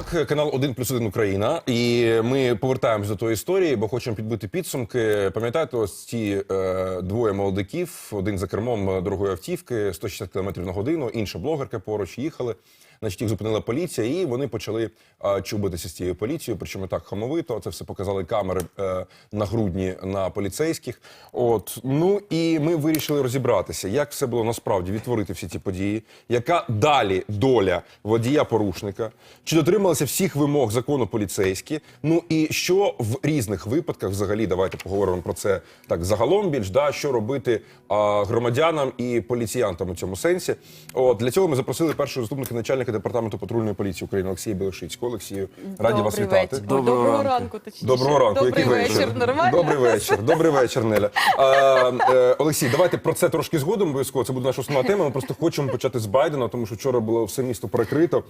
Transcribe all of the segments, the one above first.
Так, канал 1 плюс 1 Україна. І ми повертаємось до тої історії, бо хочемо підбити підсумки. Пам'ятаєте, ось ці е, двоє молодиків, один за кермом дорогої автівки, 160 км на годину, інша блогерка поруч їхали. Значить, їх зупинила поліція, і вони почали е, чубитися з цією поліцією. Причому так хамовито. Це все показали камери е, на грудні на поліцейських. От ну і ми вирішили розібратися, як все було насправді відтворити всі ці події, яка далі доля водія порушника, чи дотрималися всіх вимог закону поліцейські. Ну і що в різних випадках, взагалі, давайте поговоримо про це так загалом більш да що робити а, громадянам і поліціянтам у цьому сенсі. От для цього ми запросили першого заступника начальника департаменту патрульної поліції України Олексія Білошицького. Олексію, раді вас вітати. вечір. Доброго Доброго, ранку. ранку, точніше. Доброго ранку, Добрий який вечір. вечір? Нормально? Добрий вечір, добрий вечір, Неля. А, е, Олексій, давайте про це трошки згодом обов'язково. Це буде наша основна тема. Ми просто хочемо почати з Байдена, тому що вчора було все місто перекрито.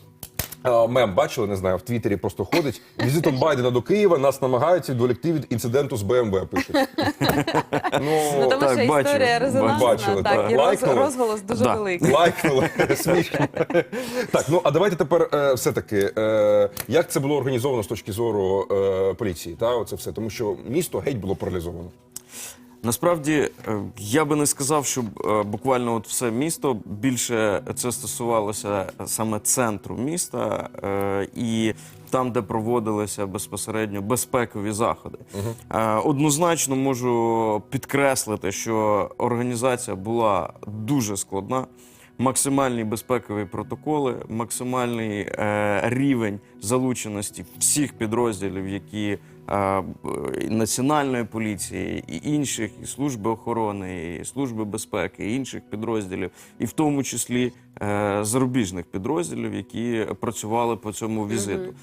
Мем бачили, не знаю, в Твіттері просто ходить. Візитом Байдена до Києва нас намагаються відволікти від інциденту з БМВ. Пишуть. Ну, Ну, тому Так, що історія резонансна, Бачили, так, так. і роз, розголос дуже Да. великий. лайкнули, смішно. Так, ну а давайте тепер е, все-таки, е, як це було організовано з точки зору е, поліції, та оце все, тому що місто геть було паралізовано. Насправді е, я би не сказав, що е, буквально от все місто більше це стосувалося саме центру міста е, і там, де проводилися безпосередньо безпекові заходи. Однозначно можу підкреслити, що організація була дуже складна. Максимальні безпекові протоколи, максимальний е, рівень залученості всіх підрозділів, які національної поліції, і інших, і служби охорони, і служби безпеки, і інших підрозділів, і в тому числі е, зарубіжних підрозділів, які працювали по цьому візиту.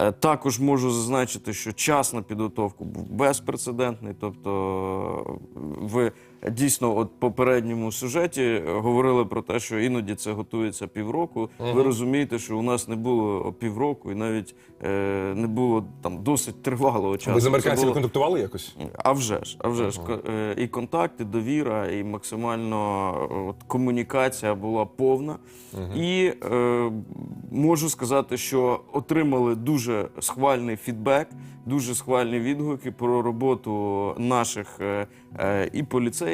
Е, Також можу зазначити, що час на підготовку був безпрецедентний. Тобто, е, в дійсно, от попередньому сюжеті е, говорили про те, що іноді це готується півроку. Ви розумієте, що у нас не було півроку, і навіть е, не було там досить тривалого часу. Ви з американцями було- контактували якось? а вже ж, а вже ж е, і контакти, довіра, і максимально от, комунікація була повна. І е, можу сказати, що отримали дуже схвальний фідбек, дуже схвальні відгуки про роботу наших е, е, і поліцейських,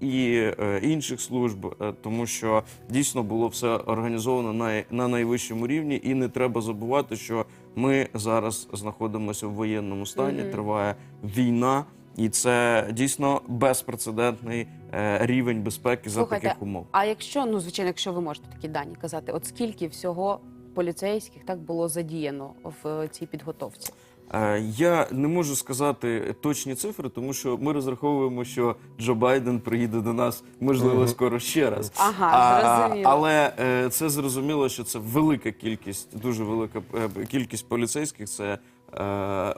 і е, інших служб, е, тому що дійсно було все організовано на, на найвищому рівні, і не треба забувати, що ми зараз знаходимося в воєнному стані, триває війна. І це дійсно безпрецедентний е, рівень безпеки за таких умов. а якщо, ну звичайно, якщо ви можете такі дані казати, от скільки всього поліцейських так було задіяно в цій підготовці? Е, Я не можу сказати точні цифри, тому що ми розраховуємо, що Джо Байден приїде до нас, можливо, скоро ще раз. Ага, а, але е, це зрозуміло, що це велика кількість, дуже велика е, кількість поліцейських. Це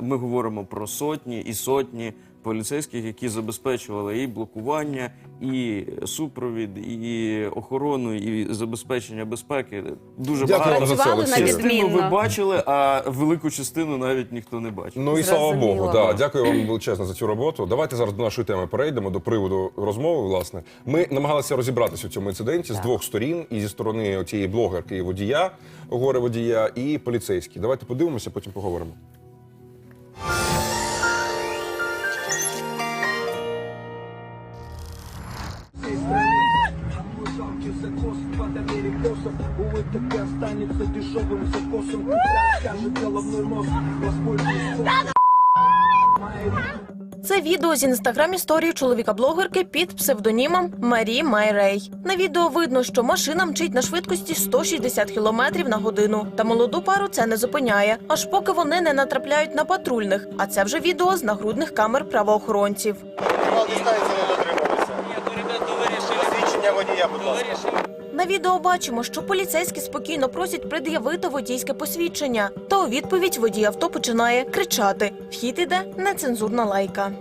ми говоримо про сотні і сотні поліцейських, які забезпечували і блокування, і супровід, і охорону, і забезпечення безпеки. Дуже Дякую багато вам за це, Олексій. частину ви бачили, а велику частину навіть ніхто не бачив. Ну і слава Зрозуміло. Богу, да. дякую вам величезно за цю роботу. Давайте зараз до нашої теми перейдемо до приводу розмови. Власне, ми намагалися розібратися в цьому інциденті з двох сторін, і зі сторони цієї блогерки і водія, горе водія, і поліцейські. Давайте подивимося, потім поговоримо. Останется дешевым закосом скажет головной мозг Воспользуйся Це відео з інстаграм історії чоловіка-блогерки під псевдонімом Марі Майрей. На відео видно, що машина мчить на швидкості 160 км на годину. Та молоду пару це не зупиняє, аж поки вони не натрапляють на патрульних. А це вже відео з нагрудних камер правоохоронців. Мал дистанції не дотримувалися. Свідчення водія, будь ласка. На відео бачимо, що поліцейські спокійно просять пред'явити водійське посвідчення. Та у відповідь водій авто починає кричати. Вхід іде нецензурна лайка.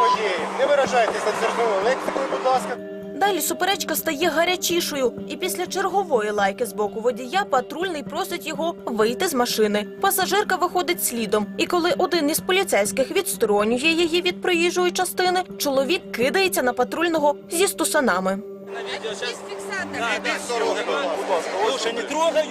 Водії, не виражайтесь нецензурною лексикою, будь ласка. Далі суперечка стає гарячішою, і після чергової лайки з боку водія патрульний просить його вийти з машини. Пасажирка виходить слідом, і коли один із поліцейських відсторонює її від проїжджої частини, чоловік кидається на патрульного зі стусанами. Слушай, не трогай.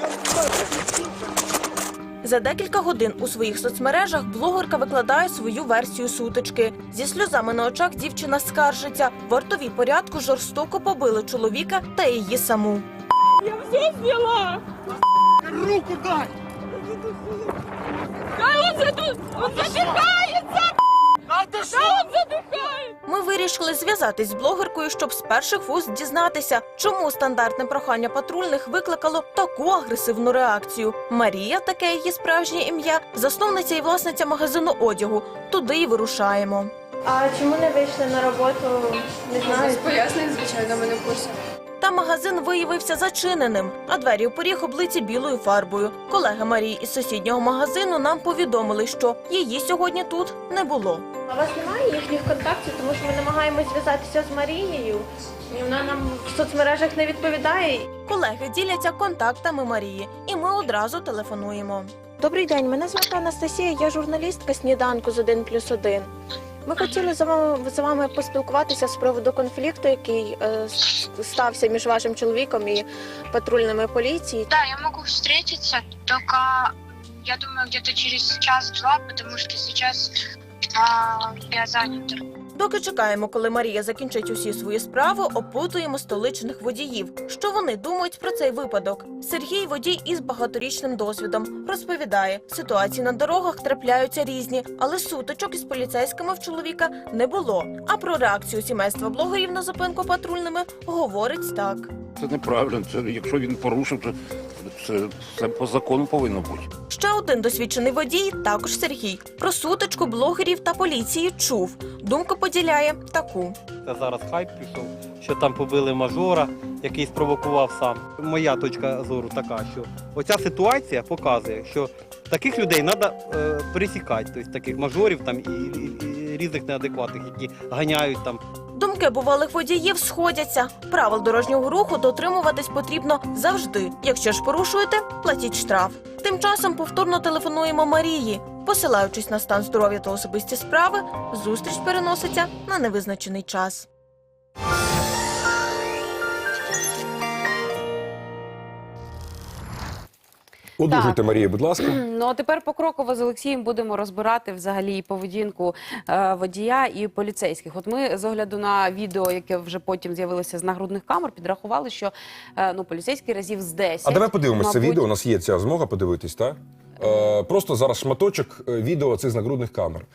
За декілька годин у своїх соцмережах блогерка викладає свою версію сутички. Зі сльозами на очах дівчина скаржиться. Вартові порядку жорстоко побили чоловіка та її саму. Я зняла Руку дай. Ми вирішили зв'язатись з блогеркою, щоб з перших вуст дізнатися, чому стандартне прохання патрульних викликало таку агресивну реакцію. Марія, таке її справжнє ім'я, засновниця і власниця магазину одягу. Туди й вирушаємо. А чому не вийшли на роботу? Не знаю. Пояснень, звичайно, ми не в курсі. Та магазин виявився зачиненим, а двері у поріг облиті білою фарбою. Колеги Марії із сусіднього магазину нам повідомили, що її сьогодні тут не було. А у вас немає їхніх контактів, тому що ми намагаємось зв'язатися з Марією, і вона нам в соцмережах не відповідає. Колеги діляться контактами Марії, і ми одразу телефонуємо. Добрий день, мене звати Анастасія, я журналістка сніданку з 1 плюс 1. Ми хотіли за вами, з вами поспілкуватися з приводу конфлікту, який е, стався між вашим чоловіком і патрульними поліції. Да, я могу встретиться, только я думаю где-то через час-два, потому что сейчас а, я занята. Доки чекаємо, коли Марія закінчить усі свої справи, опитуємо столичних водіїв. Що вони думають про цей випадок? Сергій водій із багаторічним досвідом розповідає, ситуації на дорогах трапляються різні, але сутичок із поліцейськими в чоловіка не було. А про реакцію сімейства блогерів на зупинку патрульними говорить так. Це неправильно. Це якщо він порушив, то це, це по закону повинно бути. Ще один досвідчений водій, також Сергій. Про сутичку блогерів та поліції чув. Думку поділяє таку. Це зараз хайп пішов, що там побили мажора, який спровокував сам. Моя точка зору така, що оця ситуація показує, що таких людей треба е, пересікати, тобто таких мажорів там і, і, і різних неадекватних, які ганяють там Думки бувалих водіїв сходяться. Правил дорожнього руху дотримуватись потрібно завжди. Якщо ж порушуєте, платіть штраф. Тим часом повторно телефонуємо Марії. Посилаючись на стан здоров'я та особисті справи, зустріч переноситься на невизначений час. Одужуйте, Марія, будь ласка. Ну а тепер покроково з Олексієм будемо розбирати взагалі і поведінку е, водія і поліцейських. От ми з огляду на відео, яке вже потім з'явилося з нагрудних камер, підрахували, що е, ну поліцейський разів з 10. А давай подивимося мабуть, відео. У нас є ця змога подивитись, так? Е, просто зараз шматочок е, відео цих з нагрудних камер.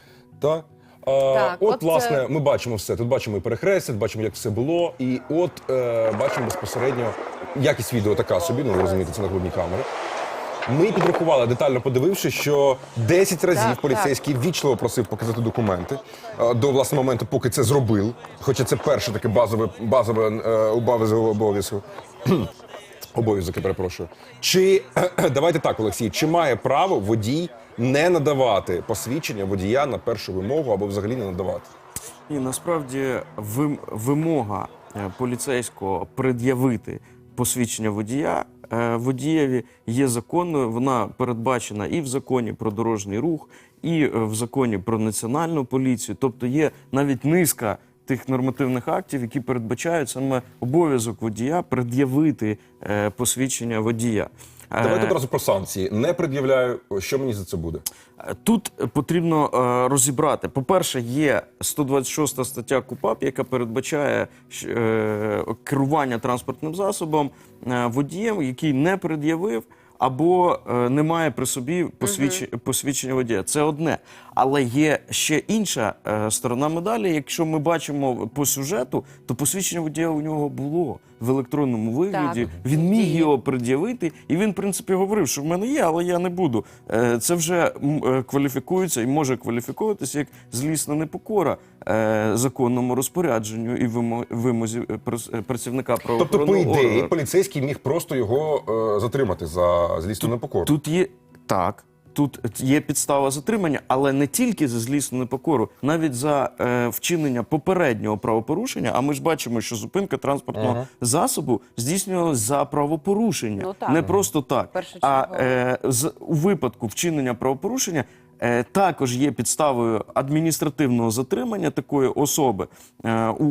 Та? Е, Так, от, от, власне, е, ми бачимо все. Тут бачимо і перехрестя, тут бачимо, як все було. І от е, бачимо безпосередньо якість відео така собі, ну ви розумієте, це нагрудні камери. Ми підрахували, детально подививши, що 10 разів Так, поліцейський ввічливо просив показати документи е, до власне моменту, поки це зробив. Хоча це перше таке базове, базове е, обов'язок обов'язок. Обов'язок, я перепрошую. Чи давайте так, Олексій, чи має право водій не надавати посвідчення водія на першу вимогу або взагалі не надавати? І насправді вим- вимога е, поліцейського пред'явити посвідчення водія водієві є законною. Вона передбачена і в законі про дорожній рух, і е, в законі про національну поліцію. Тобто є навіть низка тих нормативних актів, які передбачають саме обов'язок водія пред'явити е, посвідчення водія. Е, Давайте одразу про санкції. Не пред'являю, що мені за це буде. Тут потрібно е, розібрати. По-перше, є 126 стаття КУПАП, яка передбачає е, керування транспортним засобом е, водієм, який не пред'явив або е, не має при собі посвідч... посвідчення водія. Це одне. Але є ще інша е, сторона медалі. Якщо ми бачимо по сюжету, то посвідчення водія у нього було в електронному вигляді. Так. Він міг його пред'явити, і він, в принципі, говорив, що в мене є, але я не буду. Е, Це вже е, кваліфікується і може кваліфікуватися як злісна непокора законному розпорядженню і вимо- вимозі прос- е, Тобто, по ідеї, органу. поліцейський міг просто його затримати за злісну непокору. Тут є так. Тут є підстава затримання, але не тільки за злісну непокору, навіть за е, вчинення попереднього правопорушення. А ми ж бачимо, що зупинка транспортного Ага. засобу здійснювалася за правопорушення, Ну, так. не просто так. Першочергово. А е, з, у випадку вчинення правопорушення також є підставою адміністративного затримання такої особи е, у,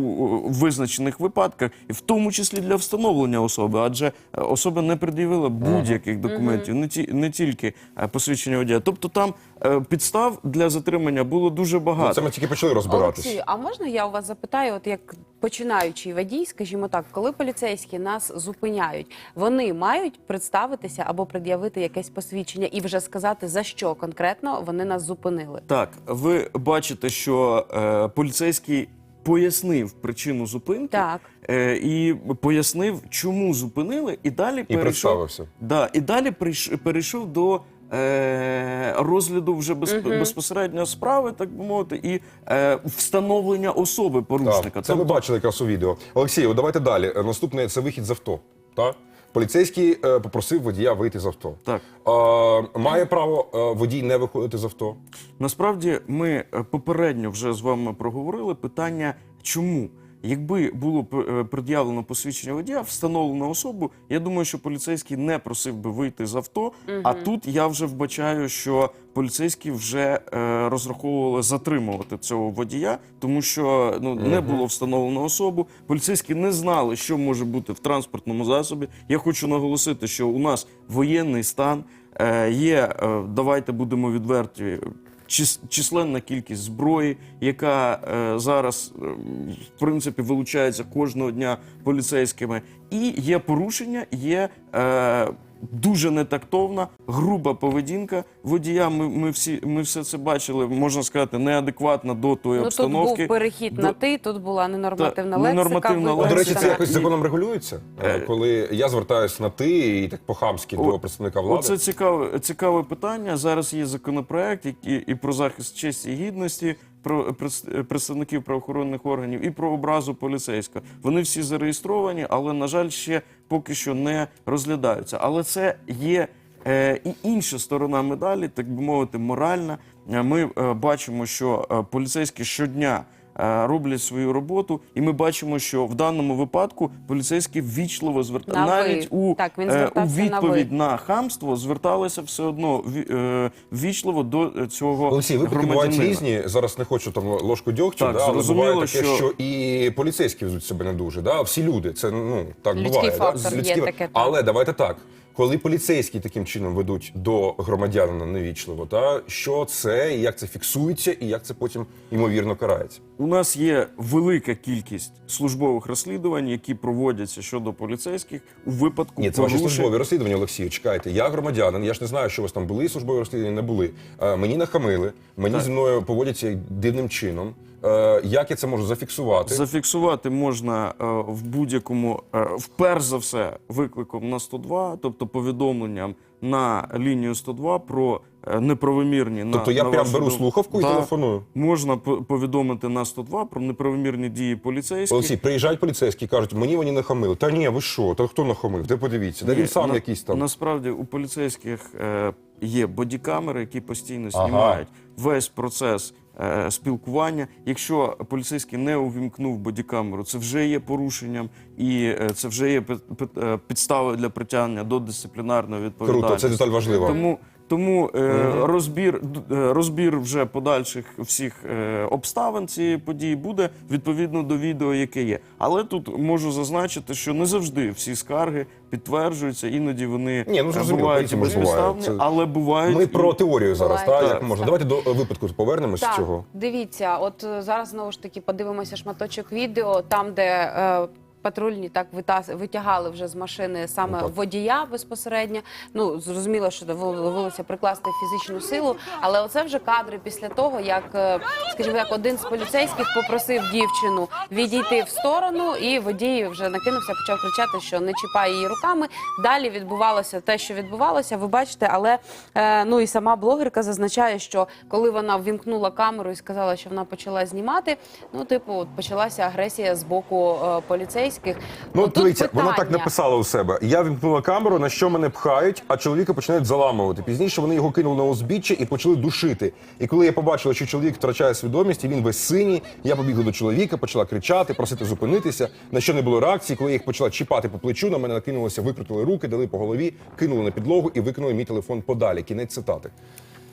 визначених випадках, і в тому числі для встановлення особи, адже е, особа не пред'явила будь-яких документів, не, ті, не тільки е, посвідчення водія. Тобто там е, підстав для затримання було дуже Ну, багато. це ми тільки почали розбиратись. Олексію, а можна я у вас запитаю, от як починаючий водій, скажімо так, коли поліцейські нас зупиняють, вони мають представитися або пред'явити якесь посвідчення і вже сказати за що конкретно вони нас зупинили? Так, ви бачите, що е, поліцейський пояснив причину зупинки Так. е, і пояснив, чому зупинили, і далі І перейшов, представився. да, і далі прийш- перейшов до е, розгляду вже без, безпосередньо справи, так би мовити, і е, встановлення особи порушника. Так, це ми Тобто- бачили якраз у відео. Олексій, давайте далі. Е, Наступне це вихід з авто. Так? Поліцейський е, попросив водія вийти з авто. Так. Е, має право е, водій не виходити з авто? Насправді ми е, попередньо вже з вами проговорили питання, чому. Якби було п- е, пред'явлено посвідчення водія, встановлено особу, я думаю, що поліцейський не просив би вийти з авто. А тут я вже вбачаю, що поліцейські вже е, розраховували затримувати цього водія, тому що ну не було встановлено особу. Поліцейські не знали, що може бути в транспортному засобі. Я хочу наголосити, що у нас воєнний стан. Е, Є, е, давайте будемо відверті, численна кількість зброї, яка е, зараз е, в принципі вилучається кожного дня поліцейськими. І є порушення, є е, дуже нетактовна, груба поведінка водія. Ми, ми всі ми все це бачили, можна сказати, неадекватна до тої Ну тут обстановки. був перехід До- на ти, тут була ненормативна Та, лексика. ненормативна От, до речі, це якось законом регулюється. Е, Е, Коли я звертаюся на ти і так по-хамськи до представника влади. Оце цікаве, цікаве питання. Зараз є законопроект який і про захист честі і гідності про прес- представників правоохоронних органів і про образу поліцейського. Вони всі зареєстровані, але на жаль, ще поки що не розглядаються. Але це є е, і інша сторона медалі, так би мовити, моральна. Е, Ми е, бачимо, що е, поліцейські щодня. Е, Роблять свою роботу, і ми бачимо, що в даному випадку поліцейські ввічливо ви. навіть у, Так, він е, у звертався на відповідь на хамство зверталися все одно е, ввічливо до цього Олексій, випадки бувають різні. Зараз не хочу там ложку дьогтю, Так, да, але буває таке, що... що- і поліцейські ведуть себе не дуже. Да? Всі люди, це ну так Людський буває. фактор да? є таке, так. Але давайте так. Коли поліцейські таким чином ведуть до громадянина невічливо, та що це, і як це фіксується, і як це потім ймовірно карається? У нас є велика кількість службових розслідувань, які проводяться щодо поліцейських у випадку Ні, це ваші порушень. службові розслідування, Олексію. Чекайте, я громадянин, я ж не знаю, що у вас там були службові розслідування, не були. Е, мені нахамили, мені Так. зі мною поводяться дивним чином. Е, як я це можу зафіксувати? Зафіксувати можна е, в будь-якому, е, вперш за все, викликом на 102, тобто повідомленням на лінію 102 про неправомірні на Тобто я на прям вашу беру слухавку і Да. телефоную. Можна по- повідомити на 102 про неправомірні дії поліцейських. Олексій, приїжджають поліцейські і кажуть, мені вони нахамили. Та ні, ви що? Та хто нахамив? Де подивіться, де він сам на- якийсь там. Насправді у поліцейських є бодікамери, які постійно Ага. весь процес е, спілкування. Якщо поліцейський не увімкнув бодікамеру, це вже є порушенням, і е, це вже є е, підставою для притягнення до дисциплінарної відповідальності. Круто, це деталь важлива. Тому тому е, розбір, е, розбір вже подальших всіх е, обставин цієї події буде відповідно до відео, яке є. Але тут можу зазначити, що не завжди всі скарги підтверджуються, іноді вони Ні, ну, е, бувають безпідставні, Це- але бувають Ми і- про теорію зараз, Буває. так? Як Так. можна? Давайте до е, випадку повернемось Так, цього. дивіться, от зараз знову ж таки подивимося шматочок відео, там, де е, патрульні так витягали вже з машини саме Ну, водія безпосередньо. Ну зрозуміло, що довелося прикласти фізичну силу, але оце вже кадри після того, як, е, скажімо, як один з поліцейських попросив дівчину відійти в сторону, і водій вже накинувся, почав кричати, що не чіпає її руками. Далі відбувалося те, що відбувалося. Ви бачите, але е, ну і сама блогерка зазначає, що коли вона ввімкнула камеру і сказала, що вона почала знімати, ну типу, от почалася агресія з боку е, поліцейських. Поліцейських. Ну, тут дивіться, вона так написала у себе. Я вімкнула камеру, на що мене пхають, а чоловіка починають заламувати. Пізніше вони його кинули на узбіччя і почали душити. І коли я побачила, що чоловік втрачає свідомість, і він весь синій, я побігла до чоловіка, почала кричати, просити зупинитися. На що не було реакції, коли я їх почала чіпати по плечу, на мене накинулися, викрутили руки, дали по голові, кинули на підлогу і викинули мій телефон подалі. Кінець цитати.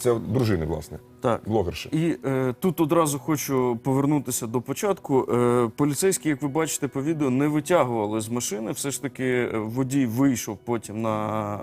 Це дружини, власне, Так. блогерші. І е, тут одразу хочу повернутися до початку. Е, поліцейські, як ви бачите по відео, не витягували з машини. Все ж таки е, водій вийшов потім на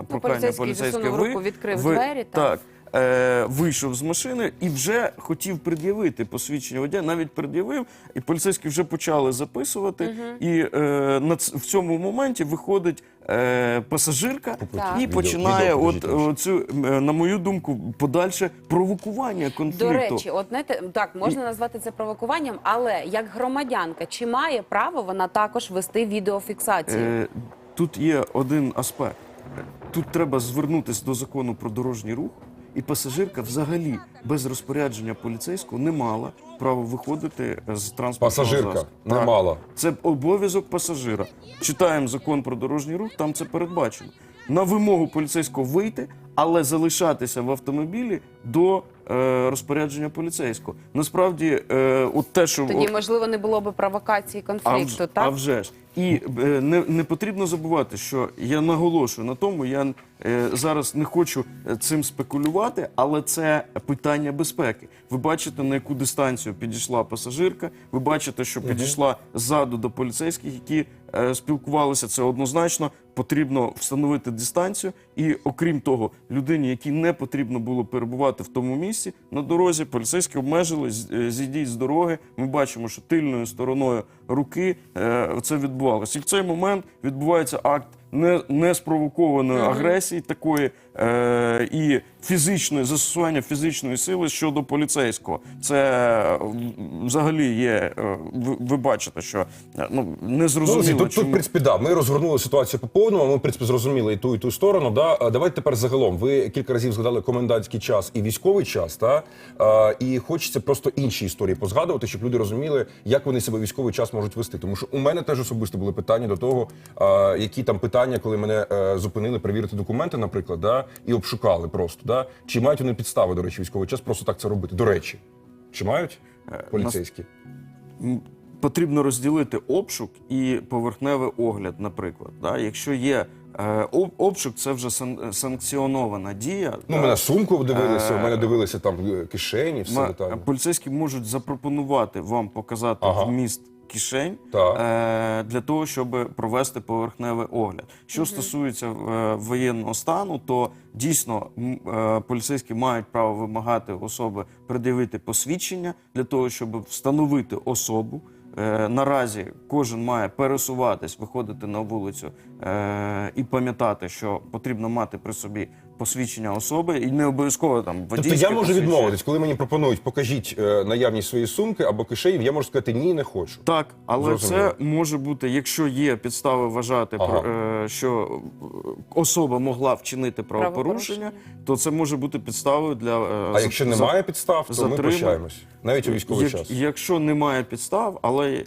прохання поліцейський поліцейське. ви- руку, відкрив ви- двері, так. Так. Е, вийшов з машини і вже хотів пред'явити посвідчення водія, навіть пред'явив, і поліцейські вже почали записувати. І е, на в цьому моменті виходить е, пасажирка Так. і починає, відео от, покажіть наше. цю, на мою думку, подальше провокування конфлікту. До речі, от знаєте, так можна назвати це провокуванням, але як громадянка, чи має право вона також вести відеофіксацію? Е, тут є один аспект. Тут треба звернутися до закону про дорожній рух, і пасажирка взагалі без розпорядження поліцейського не мала права виходити з транспортного Пасажирка засобу. не Так. мала. Це обов'язок пасажира. Читаємо закон про дорожній рух, там це передбачено. На вимогу поліцейського вийти, але залишатися в автомобілі до е, розпорядження поліцейського. Насправді, е, от те, що Тоді можливо не було би провокації конфлікту, вж- так? а вже ж. І е, не, не потрібно забувати, що я наголошую на тому, я е, зараз не хочу е, цим спекулювати, але це питання безпеки. Ви бачите, на яку дистанцію підійшла пасажирка. Ви бачите, що підійшла ззаду до поліцейських, які е, спілкувалися. Це однозначно потрібно встановити дистанцію. І окрім того, людині, якій не потрібно було перебувати в тому місці на дорозі, поліцейські обмежили е, зійдіть з дороги. Ми бачимо, що тильною стороною руки е, це відбувалося. І в цей момент відбувається акт не, неспровокованої агресії такої е, і фізичної застосування фізичної сили щодо поліцейського. Це е, взагалі є. е, ви, ви бачите, що е, ну Ну, незрозуміло. тут, тут, в принципі, да, ми розгорнули ситуацію по повному. Ми, в принципі, зрозуміли і ту, і ту сторону. Да. Давайте тепер загалом. Ви кілька разів згадали комендантський час і військовий час. Та? А, і хочеться просто інші історії позгадувати, щоб люди розуміли, як вони себе військовий час можуть вести. Тому що у мене теж особисто були питання до того, а, які там питання, коли мене е, зупинили перевірити документи, наприклад, да, і обшукали просто. Да? Чи мають вони підстави, до речі, військовий час просто так це робити? До речі, чи мають поліцейські? Потрібно розділити обшук і поверхневий огляд, наприклад. Да? Якщо є е, обшук, це вже сан- санкціонована дія. Ну, да. мене сумку дивилися, Е, у мене дивилися там е, кишені, все Ма- детально. Поліцейські можуть запропонувати вам показати Ага. вміст кишень Так. е, для того, щоб провести поверхневий огляд. Що стосується е, воєнного стану, то дійсно м, е, поліцейські мають право вимагати особи пред'явити посвідчення для того, щоб встановити особу. Е, Наразі кожен має пересуватись, виходити на вулицю е, і пам'ятати, що потрібно мати при собі посвідчення особи, і не обов'язково там водійське Тобто я можу посвідчення. відмовитись, коли мені пропонують, покажіть е, наявність своєї сумки або кишені, я можу сказати ні, не хочу. Так, але Зрозуміло. це може бути, якщо є підстави вважати, Ага. про- е, що е, особа могла вчинити правопорушення, то це може бути підставою для е, А за- якщо за- немає підстав, то ми затримання. прощаємось. Навіть у військовий Як- час. Якщо немає підстав, але е,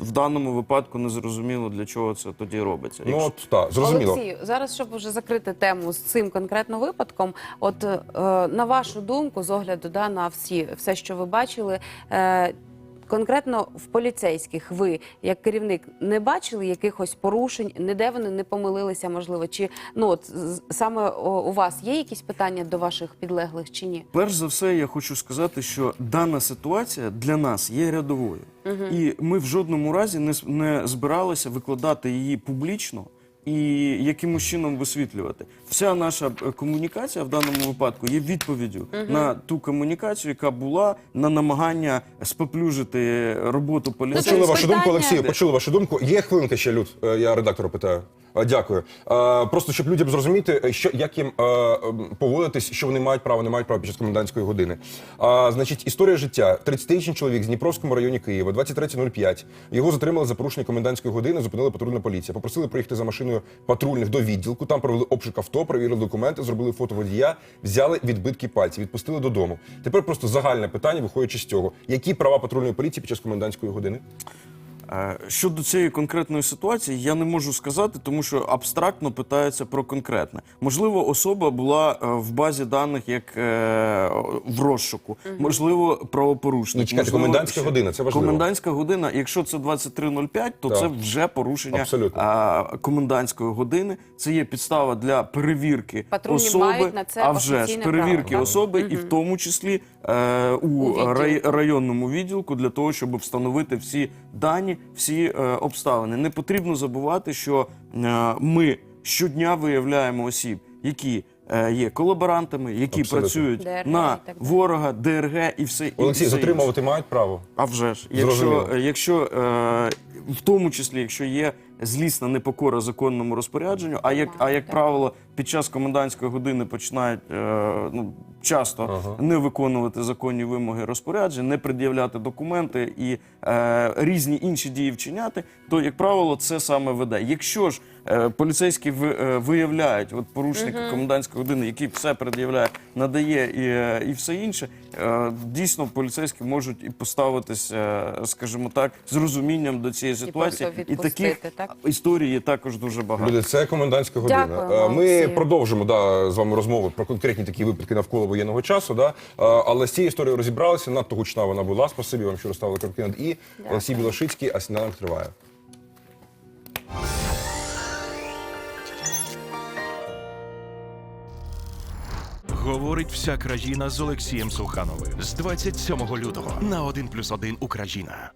в даному випадку не зрозуміло для чого це тоді робиться. Ну Якщо- от так, зрозуміло. Олексію, зараз, щоб вже закрити тему з цим конкретно випадком, от е, на вашу думку, з огляду да, на всі, все, що ви бачили, е, конкретно в поліцейських ви, як керівник, не бачили якихось порушень, ніде вони не помилилися, можливо? Чи ну от саме у вас є якісь питання до ваших підлеглих чи ні? Перш за все, я хочу сказати, що дана ситуація для нас є рядовою, і ми в жодному разі не, не збиралися викладати її публічно і якимось чином висвітлювати. Вся наша е, комунікація в даному випадку є відповіддю на ту комунікацію, яка була на намагання споплюжити роботу Почули поліцейських. вашу думку, Олексію, почули вашу думку. Є хвилинка ще, Люд, Е, я редактора питаю. Е, Дякую. Просто щоб людям зрозуміти, що як їм поводитись, що вони мають право, не мають права під час комендантської години. А, значить, історія життя. 30-річний чоловік з Дніпровському районі Києва, 23.05. Його затримали за порушення комендантської години, зупинила патрульна поліція. Попросили приїхати за машиною патрульних до відділку. Там провели обшук авто, перевірили документи, зробили фото водія, взяли відбитки пальців, відпустили додому. Тепер просто загальне питання, виходячи з цього. Які права патрульної поліції під час комендантської години? Е, Щодо цієї конкретної ситуації, я не можу сказати, тому що абстрактно питається про конкретне. Можливо, особа була е, в базі даних як е, в розшуку, можливо, правопорушник. Ні, чекайте, можливо, комендантська ще- година, це важливо. Комендантська година. Якщо це 23.05, то Так. це вже порушення Абсолютно. комендантської години. Це є підстава для перевірки Патрульні особи, мають на це а вже ж перевірки право, так? особи, і в тому числі е, у, У відділку. рай, районному відділку для того, щоб встановити всі дані, всі е, обставини. Не потрібно забувати, що е, ми щодня виявляємо осіб, які е, є колаборантами, які Абсолютно. працюють ДРГ на і ворога, ДРГ і все і Олексій, все затримувати мають право. а вже ж, якщо, якщо в тому числі, якщо є злісна непокора законному розпорядженню, а як, а як правило, під час комендантської години починають е, ну, часто Ага. не виконувати законні вимоги розпоряджень, не пред'являти документи і е, різні інші дії вчиняти, то, як правило, це саме веде. Якщо ж е, поліцейські ви, е, виявляють от порушника комендантської години, який все пред'являє, надає і, е, і все інше, е, дійсно поліцейські можуть і поставитись, е, скажімо так, з розумінням до цієї ситуації. просто І таких так? історій є також дуже багато. Люди, це комендантська година. Дякуємо, Е, Ми продовжимо да, з вами розмову про конкретні такі випадки навколо воєнного часу. Да? Але з цією історією розібралися. Надто гучна вона була. Спасибі вам, що розставили крапки над і. Олексій Білошицький, а сніданок триває. Говорить вся країна з Олексієм Сухановим з 27 лютого на 1+,1 Україна.